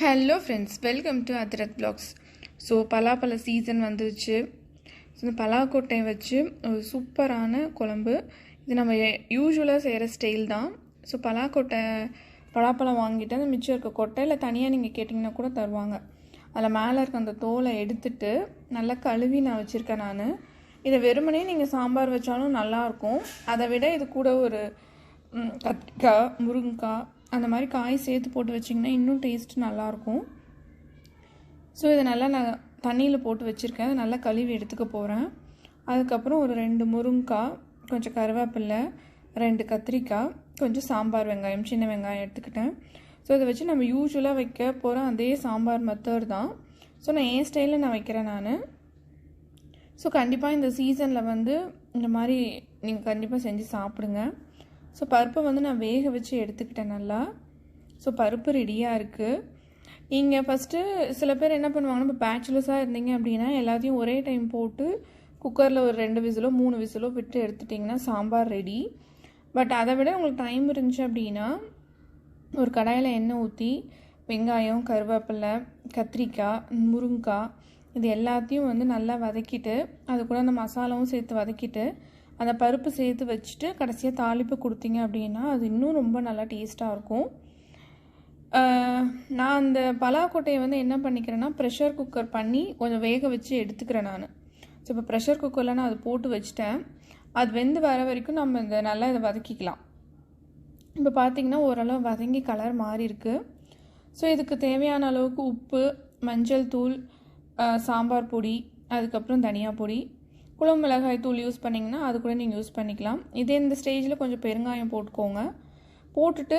Hello friends welcome to Athirath blogs so பலாப்பழ season வந்துருச்சு. So இந்த பலாக்கொட்டையை வச்சு ஒரு சூப்பரான குழம்பு. இது நம்ம யூஸ்வலாக செய்கிற ஸ்டைல் தான். ஸோ பலாக்கொட்டை பலாப்பழம் வாங்கிட்டு அந்த மிச்சம் இருக்க கொட்டை இல்லை தனியாக நீங்கள் கேட்டிங்கன்னா கூட தருவாங்க. அதில் மேலே இருக்க அந்த தோலை எடுத்துட்டு நல்லா கழுவி நான் வச்சுருக்கேன் நான். இதை வெறுமனே நீங்கள் சாம்பார் வச்சாலும் நல்லாயிருக்கும் அதை விட இது கூட ஒரு கத்திரிக்காய் முருங்கைக்காய் அந்த மாதிரி காய் சேர்த்து போட்டு வச்சிங்கன்னா இன்னும் டேஸ்ட் நல்லாயிருக்கும். ஸோ இதை நல்லா நான் தண்ணியில் போட்டு வச்சுருக்கேன். அதை நல்லா கழுவி எடுத்துக்க போகிறேன் அதுக்கப்புறம் ஒரு ரெண்டு முருங்கைக்காய் கொஞ்சம் கருவேப்பில்லை ரெண்டு கத்திரிக்காய் கொஞ்சம் சாம்பார் வெங்காயம் சின்ன வெங்காயம் எடுத்துக்கிட்டேன். ஸோ இதை வச்சு நம்ம யூஸ்வலாக வைக்க போகிற அதே சாம்பார் மெத்தட் தான். ஸோ நான் என் ஸ்டைலில் நான் வைக்கிறேன் நான். ஸோ கண்டிப்பாக இந்த சீசனில் வந்து இந்த மாதிரி நீங்கள் கண்டிப்பாக செஞ்சு சாப்பிடுங்க. ஸோ பருப்பை வந்து நான் வேக வச்சு எடுத்துக்கிட்டேன் நல்லா. ஸோ பருப்பு ரெடியாக இருக்குது நீங்கள் ஃபஸ்ட்டு சில பேர் என்ன பண்ணுவாங்கன்னா இப்போ பேச்சுலர்ஸாக இருந்தீங்க அப்படின்னா எல்லாத்தையும் ஒரே டைம் போட்டு குக்கரில் ஒரு ரெண்டு விசிலோ மூணு விசிலோ விட்டு எடுத்துட்டிங்கன்னா சாம்பார் ரெடி பட் அதை விட உங்களுக்கு டைம் இருந்துச்சு அப்படின்னா ஒரு கடாயில் எண்ணெய் ஊற்றி வெங்காயம் கருவேப்பிலை கத்திரிக்காய் முருங்கைக்காய் இது எல்லாத்தையும் வந்து நல்லா வதக்கிட்டு அது கூட அந்த மசாலாவும் சேர்த்து வதக்கிட்டு அந்த பருப்பு சேர்த்து வச்சுட்டு கடைசியாக தாளிப்பு கொடுத்தீங்க அப்படின்னா அது இன்னும் ரொம்ப நல்லா டேஸ்ட்டாக இருக்கும். நான் அந்த பலாக்கொட்டையை வந்து என்ன பண்ணிக்கிறேன்னா ப்ரெஷர் குக்கர் பண்ணி கொஞ்சம் வேக வச்சு எடுத்துக்கிறேன் நான். ஸோ இப்போ ப்ரெஷர் குக்கரில் நான் அது போட்டு வச்சுட்டேன். அது வெந்து வர வரைக்கும் நம்ம இந்த நல்லா இதை வதக்கிக்கலாம். இப்போ பார்த்தீங்கன்னா ஓரளவு வதங்கி கலர் மாறி இருக்கு. ஸோ இதுக்கு தேவையான அளவுக்கு உப்பு மஞ்சள் தூள் சாம்பார் பொடி அதுக்கப்புறம் தனியா பொடி குழம்பு மிளகாய் தூள் யூஸ் பண்ணிங்கன்னா அது கூட நீங்கள் யூஸ் பண்ணிக்கலாம். இதே இந்த ஸ்டேஜில் கொஞ்சம் பெருங்காயம் போட்டுக்கோங்க. போட்டுட்டு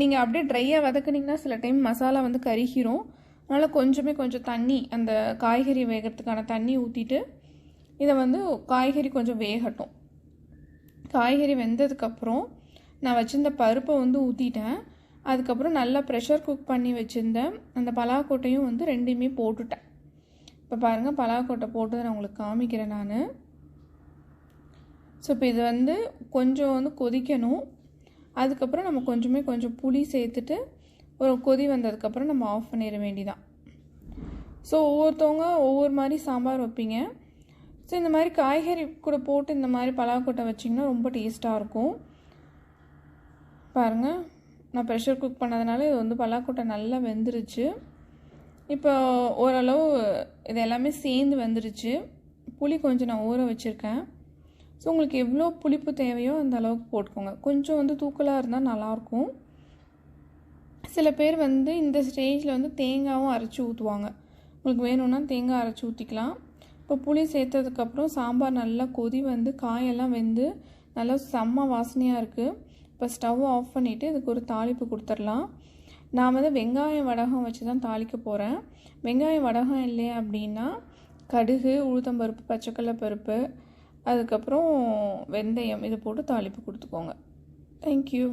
நீங்கள் அப்படியே ட்ரையாக வதக்குனிங்கன்னா சில டைம் மசாலா வந்து கருகிரும். அதனால் கொஞ்சமே கொஞ்சம் தண்ணி அந்த காய்கறி வேகிறதுக்கான தண்ணி ஊற்றிட்டு இதை வந்து காய்கறி கொஞ்சம் வேகட்டும். காய்கறி வெந்ததுக்கப்புறம் நான் வச்சிருந்த பருப்பை வந்து ஊற்றிட்டேன் அதுக்கப்புறம் நல்லா ப்ரெஷர் குக் பண்ணி வச்சுருந்தேன் அந்த பலாக்கொட்டையும் வந்து ரெண்டையுமே போட்டுட்டேன். இப்போ பாருங்கள் பலாக்கொட்டை போட்டு நான் உங்களுக்கு காமிக்கிறேன் நான். ஸோ இப்போ இது வந்து கொஞ்சம் வந்து கொதிக்கணும். அதுக்கப்புறம் நம்ம கொஞ்சமே கொஞ்சம் புளி சேர்த்துட்டு ஒரு கொதி வந்ததுக்கப்புறம் நம்ம ஆஃப் பண்ணிட வேண்டிதான். ஸோ ஒவ்வொருத்தவங்க ஒவ்வொரு மாதிரி சாம்பார் வைப்பீங்க. ஸோ இந்த மாதிரி காய்கறி கூட போட்டு இந்த மாதிரி பலாக்கொட்டை வச்சிங்கன்னா ரொம்ப டேஸ்ட்டாக இருக்கும். பாருங்கள் நான் ப்ரெஷர் குக் பண்ணதுனால இது வந்து பலாக்கொட்டை நல்லா வெந்துருச்சு. இப்போ ஓரளவு இது எல்லாமே சேர்ந்து வந்துருச்சு. புளி கொஞ்சம் நான் ஊற வச்சுருக்கேன். ஸோ உங்களுக்கு எவ்வளோ புளிப்பு தேவையோ அந்த அளவுக்கு போட்டுக்கோங்க. கொஞ்சம் வந்து தூக்கலாக இருந்தால் நல்லாயிருக்கும். சில பேர் வந்து இந்த ஸ்டேஜில் வந்து தேங்காவும் அரைச்சி ஊற்றுவாங்க உங்களுக்கு வேணும்னா தேங்காய் அரைச்சி ஊற்றிக்கலாம் இப்போ புளி சேர்த்ததுக்கப்புறம் சாம்பார் நல்லா கொதி வந்து காயெல்லாம் வெந்து நல்லா செம்ம வாசனையாக இருக்குது இப்போ ஸ்டவ் ஆஃப் பண்ணிவிட்டு இதுக்கு ஒரு தாளிப்பு கொடுத்துடலாம். நான் வந்து வெங்காயம் வடகம் வச்சு தான் தாளிக்க போகிறேன் வெங்காயம் வடகம் இல்லை அப்படின்னா கடுகு உளுத்தம்பருப்பு பச்சைக்கடலை பருப்பு அதுக்கப்புறம் வெந்தயம் இதை போட்டு தாளிப்பு கொடுத்துக்கோங்க. தேங்க்யூ